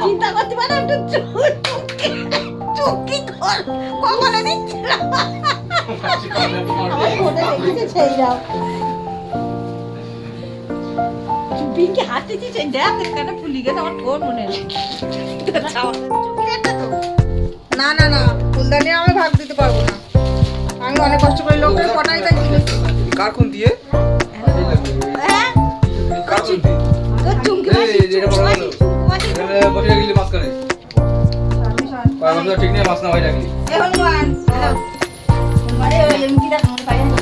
চিন্তা করতে পারে একটু চুক্তি কর কখনো পিঙ্কি হাতে দিচ্ছে দেখ এখানে ফুলি গেছে আমার ঠোঁট মনে না না না ফুলদানি আমি ভাগ দিতে পারব না। আমি অনেক কষ্ট করে লোকের পটাই তাই কার খুন দিয়ে? তো ঠিক নেই বাসনা হয়ে রাখলি এখন মান মানে এমন কি দেখ মনে পায় না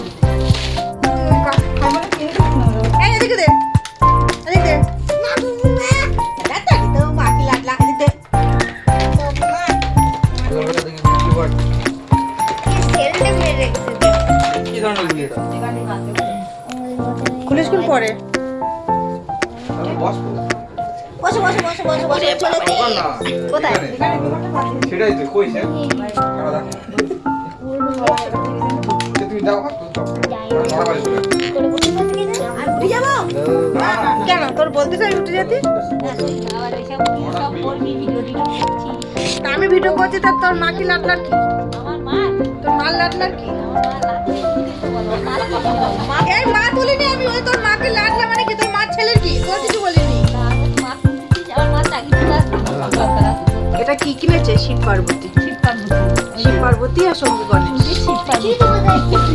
খুলিস কোন পরে? বস বসে বসো বসো বসে বসো চলে কোথায়? সেটাই তুই কই সে? যাও কেন? তোর বলতে চাই উঠে যেতে? আমি ভিডিও করছি তার তোর মাকে লাটলার কি? তোর মাল লাটলার কি? মা তুলিনি আমি এটা কি কিনেছে শিব পার্বতী। শিব পার্বতী। শিব পার্বতী আর সঙ্গে গণেশ। শিব পার্বতী।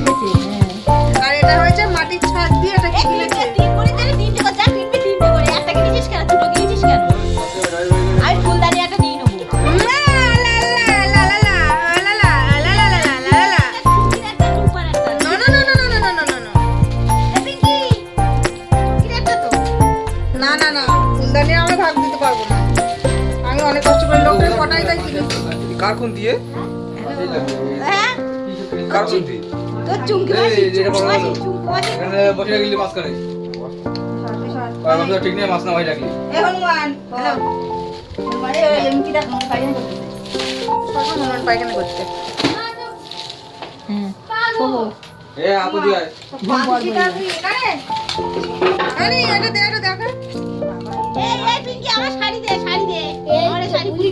কার দিয়ে? হ্যাঁ? কার দিয়ে। তোর চুমকি মাসি চুমকি বড়। মাসি চুমকি মাসি এখানে বসে গেলি মাঝখানে কয় বছর ঠিক নেই মাছ না ভাই রাখলি এ হনুমান মানে আমার পায়ে কখন হনুমান পায়খানা করতে। হ্যাঁ। এ আপু দিয়ে আয়। আরে এটা দে এটা দেখা এই এই পিঙ্কি আমার শাড়ি দে শাড়ি দে।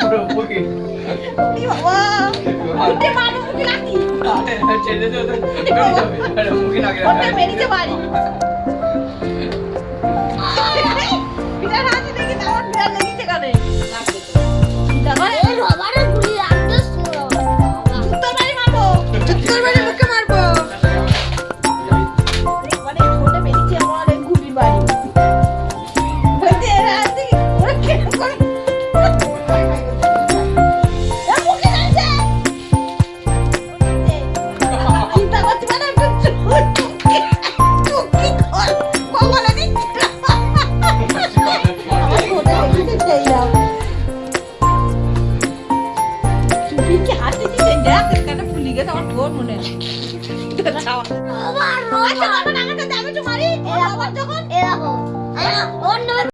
Udah pergi. Ini wah. Ini mana mungkin lagi. Ada mungkin lagi. Ada mungkin lagi. আমার বোন মনে আছে